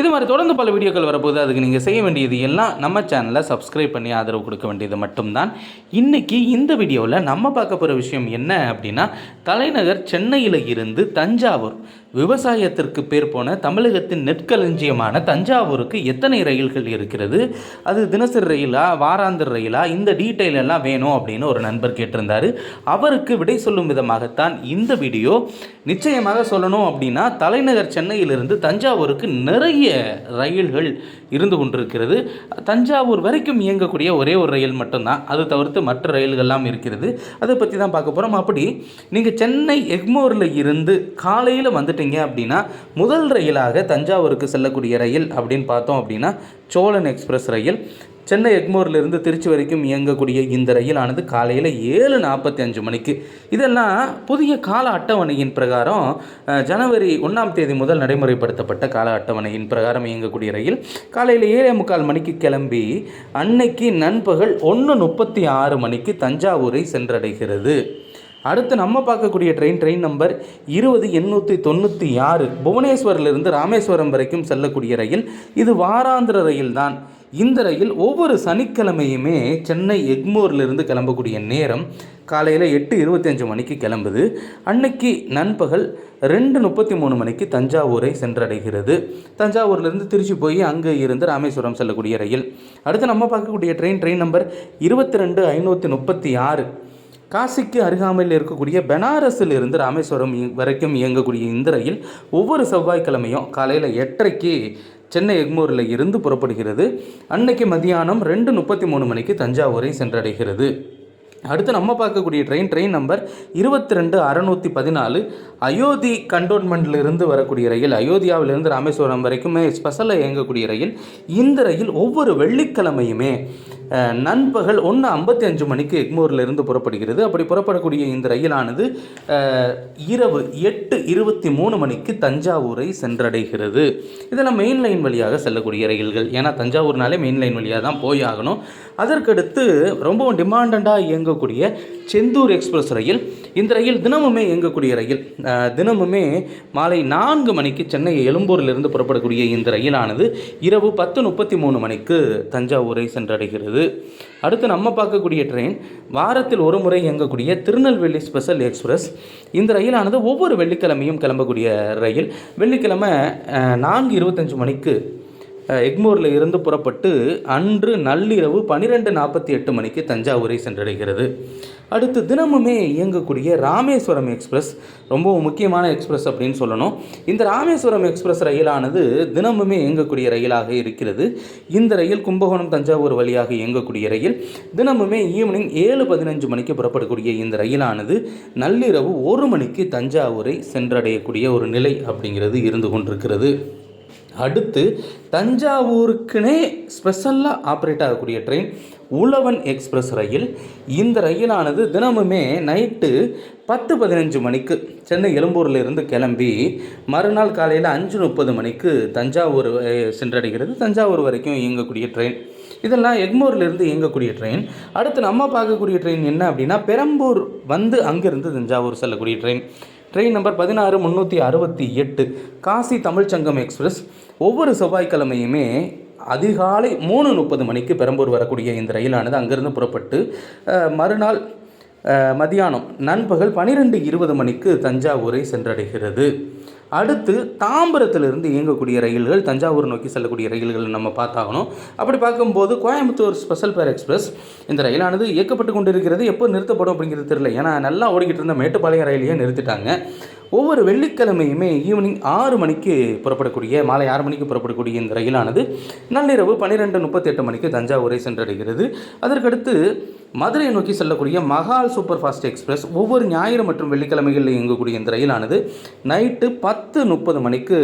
இது மாதிரி தொடர்ந்து பல வீடியோக்கள் வரப்போது அதுக்கு நீங்கள் செய்ய வேண்டியது எல்லாம் நம்ம சேனலை சப்ஸ்கிரைப் பண்ணி ஆதரவு கொடுக்க வேண்டியது மட்டும்தான். இன்றைக்கி இந்த வீடியோவில் நம்ம பார்க்க போகிற விஷயம் என்ன அப்படின்னா தலைநகர் சென்னையில் இருந்து தஞ்சாவூர் விவசாயத்திற்கு பேர் போன தமிழகத்தின் நெற்களஞ்சியமான தஞ்சாவூருக்கு எத்தனை ரயில்கள் இருக்கிறது? அது தினசரி ரயிலா வாராந்திர ரயிலா? இந்த டீட்டெயில் எல்லாம் வேணும் அப்படின்னு ஒரு நண்பர் கேட்டிருந்தார். அவருக்கு விடை சொல்லும் விதமாகத்தான் இந்த வீடியோ. நிச்சயமாக சொல்லணும் அப்படின்னா தலைநகர் சென்னையிலிருந்து தஞ்சாவூருக்கு நிறைய ரயில்கள் இருந்து கொண்டிருக்கிறது. தஞ்சாவூர் வரைக்கும் இயங்கக்கூடிய ஒரே ஒரு ரயில் மட்டும்தான். அது தவிர்த்து மற்ற ரயில்கள்லாம் இருக்கிறது. அதை பற்றி தான் பார்க்க போகிறோம் அப்படி நீங்கள் சென்னை எக்மோரில் இருந்து காலையில் வந்துட்டீங்க அப்படின்னா முதல் ரயிலாக தஞ்சாவூருக்கு செல்லக்கூடிய ரயில் அப்படின்னு பார்த்தோம் அப்படின்னா சோழன் எக்ஸ்பிரஸ் ரயில். சென்னை எக்மோர்லேருந்து திருச்சி வரைக்கும் இயங்கக்கூடிய இந்த ரயிலானது காலையில் ஏழு நாற்பத்தி அஞ்சு மணிக்கு. இதெல்லாம் புதிய கால அட்டவணையின் பிரகாரம் ஜனவரி ஒன்றாம் தேதி முதல் நடைமுறைப்படுத்தப்பட்ட கால அட்டவணையின் பிரகாரம் இயங்கக்கூடிய ரயில் காலையில் ஏழே முக்கால் மணிக்கு கிளம்பி அன்னைக்கு நண்பகல் ஒன்று முப்பத்தி ஆறு மணிக்கு தஞ்சாவூரை சென்றடைகிறது. அடுத்து நம்ம பார்க்கக்கூடிய ட்ரெயின் ட்ரெயின் நம்பர் இருபது எண்ணூற்றி தொண்ணூற்றி ஆறு. புவனேஸ்வரிலிருந்து ராமேஸ்வரம் வரைக்கும் செல்லக்கூடிய ரயில் இது வாராந்திர ரயில் தான் இந்த ரயில் ஒவ்வொரு சனிக்கிழமையுமே சென்னை எக்மோர்லேருந்து கிளம்பக்கூடிய நேரம் காலையில் எட்டு இருபத்தஞ்சு மணிக்கு கிளம்புது. அன்னைக்கு நண்பகல் ரெண்டு முப்பத்தி மூணு மணிக்கு தஞ்சாவூரை சென்றடைகிறது. தஞ்சாவூர்லேருந்து திருச்சி போய் அங்கே இருந்து ராமேஸ்வரம் செல்லக்கூடிய ரயில். அடுத்து நம்ம பார்க்கக்கூடிய ட்ரெயின் ட்ரெயின் நம்பர் இருபத்தி ரெண்டு ஐநூற்றி முப்பத்தி ஆறு. காசிக்கு அருகாமையில் இருக்கக்கூடிய பெனாரஸில் இருந்து ராமேஸ்வரம் இ- வரைக்கும் இயங்கக்கூடிய இந்த ரயில் ஒவ்வொரு செவ்வாய்க்கிழமையும் காலையில் எட்டரைக்கு சென்னை எக்மோரில் இருந்து புறப்படுகிறது. அன்னைக்கு மதியானம் ரெண்டு முப்பத்தி மூணு மணிக்கு தஞ்சாவூரை சென்றடைகிறது. அடுத்து நம்ம பார்க்கக்கூடிய ட்ரெயின் ட்ரெயின் நம்பர் இருபத்தி ரெண்டு அறநூற்றி பதினாலு. அயோத்தி கண்டோன்மெண்ட்லேருந்து வரக்கூடிய ரயில் அயோத்தியாவிலிருந்து ராமேஸ்வரம் வரைக்குமே ஸ்பெஷலாக இயங்கக்கூடிய ரயில் இந்த ரயில் ஒவ்வொரு வெள்ளிக்கிழமையுமே நண்பகல் ஒன்று ஐம்பத்தி அஞ்சு மணிக்கு எக்மோரில் இருந்து புறப்படுகிறது. அப்படி புறப்படக்கூடிய இந்த ரயிலானது இரவு எட்டு இருபத்தி மூணு மணிக்கு தஞ்சாவூரை சென்றடைகிறது. இதெல்லாம் மெயின் லைன் வழியாக செல்லக்கூடிய ரயில்கள். ஏன்னா தஞ்சாவூர்னாலே மெயின் லைன் வழியாக தான் போய் ஆகணும். அதற்கடுத்து ரொம்பவும் டிமாண்டண்டாக இயங்கக்கூடிய செந்தூர் எக்ஸ்பிரஸ் ரயில். இந்த ரயில் தினமுமே இயங்கக்கூடிய ரயில். தினமுமே மாலை நான்கு மணிக்கு சென்னை எழும்பூரிலிருந்து புறப்படக்கூடிய இந்த ரயிலானது இரவு பத்து முப்பத்தி மூணு மணிக்கு தஞ்சாவூரை சென்றடைகிறது. அடுத்து நம்ம பார்க்கக்கூடிய ட்ரெயின் வாரத்தில் ஒரு முறை இயங்கக்கூடிய திருநெல்வேலி ஸ்பெஷல் எக்ஸ்பிரஸ் இந்த ரயிலானது ஒவ்வொரு வெள்ளிக்கிழமையும் கிளம்பக்கூடிய ரயில். வெள்ளிக்கிழமை நான்கு இருபத்தஞ்சு மணிக்கு எக்மோரில் இருந்து புறப்பட்டு அன்று நள்ளிரவு பன்னிரெண்டு நாற்பத்தி எட்டு மணிக்கு தஞ்சாவூரை சென்றடைகிறது. அடுத்து தினமுமே இயங்கக்கூடிய ராமேஸ்வரம் எக்ஸ்பிரஸ் ரொம்பவும் முக்கியமான எக்ஸ்பிரஸ் அப்படின்னு சொல்லணும். இந்த ராமேஸ்வரம் எக்ஸ்பிரஸ் ரயிலானது தினமுமே இயங்கக்கூடிய ரயிலாக இருக்கிறது. இந்த ரயில் கும்பகோணம் தஞ்சாவூர் வழியாக இயங்கக்கூடிய ரயில். தினமுமே ஈவினிங் ஏழு பதினஞ்சு மணிக்கு புறப்படக்கூடிய இந்த ரயிலானது நள்ளிரவு ஒரு மணிக்கு தஞ்சாவூரை சென்றடையக்கூடிய ஒரு நிலை அப்படிங்கிறது இருந்து கொண்டிருக்கிறது. அடுத்து தஞ்சாவூருக்குனே ஸ்பெஷலாக ஆப்ரேட் ஆகக்கூடிய ட்ரெயின் உழவன் எக்ஸ்பிரஸ் ரயில். இந்த ரயிலானது தினமுமே நைட்டு பத்து பதினஞ்சு மணிக்கு சென்னை எழும்பூரில் இருந்து கிளம்பி மறுநாள் காலையில் அஞ்சு முப்பது மணிக்கு தஞ்சாவூர் சென்றடைகிறது. தஞ்சாவூர் வரைக்கும் இயங்கக்கூடிய ட்ரெயின். இதெல்லாம் எக்மோர்லேருந்து இயங்கக்கூடிய ட்ரெயின். அடுத்து நம்ம பார்க்கக்கூடிய ட்ரெயின் என்ன அப்படின்னா பெரம்பூர் வந்து அங்கேருந்து தஞ்சாவூர் செல்லக்கூடிய ட்ரெயின். ட்ரெயின் நம்பர் பதினாறு முந்நூற்றி அறுபத்தி எட்டு காசி தமிழ்ச்சங்கம் எக்ஸ்பிரஸ். ஒவ்வொரு செவ்வாய்க்கிழமையுமே அதிகாலை மூணு முப்பது மணிக்கு பெரம்பூர் வரக்கூடிய இந்த ரயிலானது அங்கேருந்து புறப்பட்டு மறுநாள் மதியானம் நண்பகல் பனிரெண்டு இருபது மணிக்கு தஞ்சாவூரை சென்றடைகிறது. அடுத்து தாம்பரத்திலிருந்து இயங்கக்கூடிய ரயில்கள் தஞ்சாவூர் நோக்கி செல்லக்கூடிய ரயில்கள் நம்ம பார்த்தாகணும். அப்படி பார்க்கும்போது கோயம்புத்தூர் ஸ்பெஷல் பேர் எக்ஸ்பிரஸ் இந்த ரயிலானது இயக்கப்பட்டு கொண்டிருக்கிறது. எப்போ நிறுத்தப்படும் அப்படிங்கிறது தெரியல. ஏன்னா நல்லா ஓடிக்கிட்டு இருந்த மேட்டுப்பாளையம் ரயிலையே நிறுத்திட்டாங்க. ஒவ்வொரு வெள்ளிக்கிழமையுமே ஈவினிங் ஆறு மணிக்கு புறப்படக்கூடிய மாலை ஆறு மணிக்கு புறப்படக்கூடிய இந்த ரயிலானது நள்ளிரவு பன்னிரெண்டு முப்பத்தெட்டு மணிக்கு தஞ்சாவூரை சென்றடைகிறது. அதற்கடுத்து மதுரை நோக்கி செல்லக்கூடிய மகால் சூப்பர் ஃபாஸ்ட் எக்ஸ்பிரஸ் ஒவ்வொரு ஞாயிறு மற்றும் வெள்ளிக்கிழமைகளில் இயங்கக்கூடிய இந்த ரயிலானது நைட்டு பத்து முப்பது மணிக்கு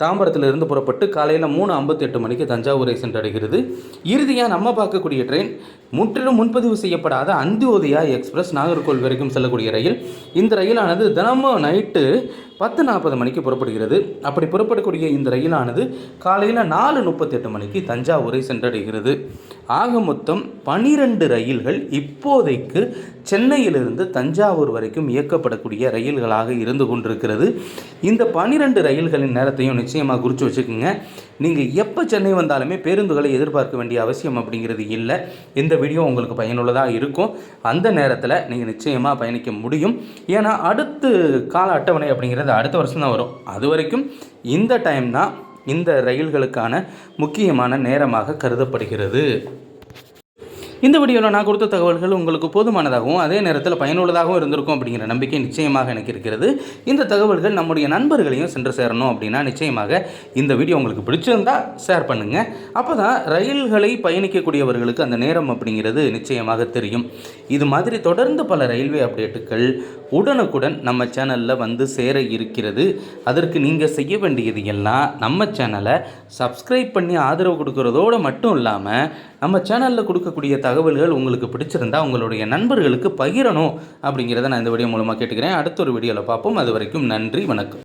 தாம்பரத்திலிருந்து புறப்பட்டு காலையில் மூணு ஐம்பத்தெட்டு மணிக்கு தஞ்சாவூரை சென்றடைகிறது. இறுதியாக நம்ம பார்க்கக்கூடிய ட்ரெயின் முற்றிலும் முன்பதிவு செய்யப்படாத அந்தியோதயா எக்ஸ்பிரஸ் நாகர்கோவில் வரைக்கும் செல்லக்கூடிய ரயில். இந்த ரயிலானது தினமும் நைட்டு பத்து நாற்பது மணிக்கு புறப்படுகிறது. அப்படி புறப்படக்கூடிய இந்த ரயிலானது காலையில் நாலு முப்பத்தெட்டு மணிக்கு தஞ்சாவூரை சென்றடைகிறது. ஆக மொத்தம் பனிரெண்டு ரயில்கள் இப்போதைக்கு சென்னையிலிருந்து தஞ்சாவூர் வரைக்கும் இயக்கப்படக்கூடிய ரயில்களாக இருந்து கொண்டிருக்கிறது. இந்த பனிரெண்டு ரயில்களின் நேரத்தையும் நிச்சயமாக குறித்து வச்சுக்கோங்க. நீங்கள் எப்போ சென்னை வந்தாலுமே பேருந்துகளை எதிர்பார்க்க வேண்டிய அவசியம் அப்படிங்கிறது இல்லை. இந்த வீடியோ உங்களுக்கு பயனுள்ளதாக இருக்கும். அந்த நேரத்தில் நீங்கள் நிச்சயமாக பயணிக்க முடியும். ஏன்னா அடுத்து கால அட்டவணை அப்படிங்கிறது அடுத்த வருஷம் தான் வரும். அது வரைக்கும் இந்த டைம் தான் இந்த ரயில்களுக்கான முக்கியமான நேரமாக கருதப்படுகிறது. இந்த வீடியோவில் நான் கொடுத்த தகவல்கள் உங்களுக்கு போதுமானதாகவும் அதே நேரத்தில் பயனுள்ளதாகவும் இருந்திருக்கும் அப்படிங்கிற நம்பிக்கை நிச்சயமாக எனக்கு இருக்கிறது. இந்த தகவல்கள் நம்முடைய நண்பர்களையும் சென்று சேரணும் அப்படின்னா நிச்சயமாக இந்த வீடியோ உங்களுக்கு பிடிச்சிருந்தா ஷேர் பண்ணுங்கள் அப்போ தான் ரயில்களை பயணிக்கக்கூடியவர்களுக்கு அந்த நேரம் அப்படிங்கிறது நிச்சயமாக தெரியும். இது மாதிரி தொடர்ந்து பல ரயில்வே அப்டேட்டுகள் உடனுக்குடன் நம்ம சேனலில் வந்து சேர இருக்கிறது. அதற்கு நீங்கள் செய்ய வேண்டியது எல்லாம் நம்ம சேனலை சப்ஸ்கிரைப் பண்ணி ஆதரவு கொடுக்கறதோடு மட்டும் இல்லாமல் நம்ம சேனலில் கொடுக்கக்கூடிய தகவல்கள் உங்களுக்கு பிடிச்சிருந்தா உங்களுடைய நண்பர்களுக்கு பகிரணும் அப்படிங்கிறத நான் இந்த வீடியோ மூலமாக கேட்டுக்கிறேன். அடுத்த ஒரு வீடியோவில் பார்ப்போம். அது வரைக்கும் நன்றி வணக்கம்.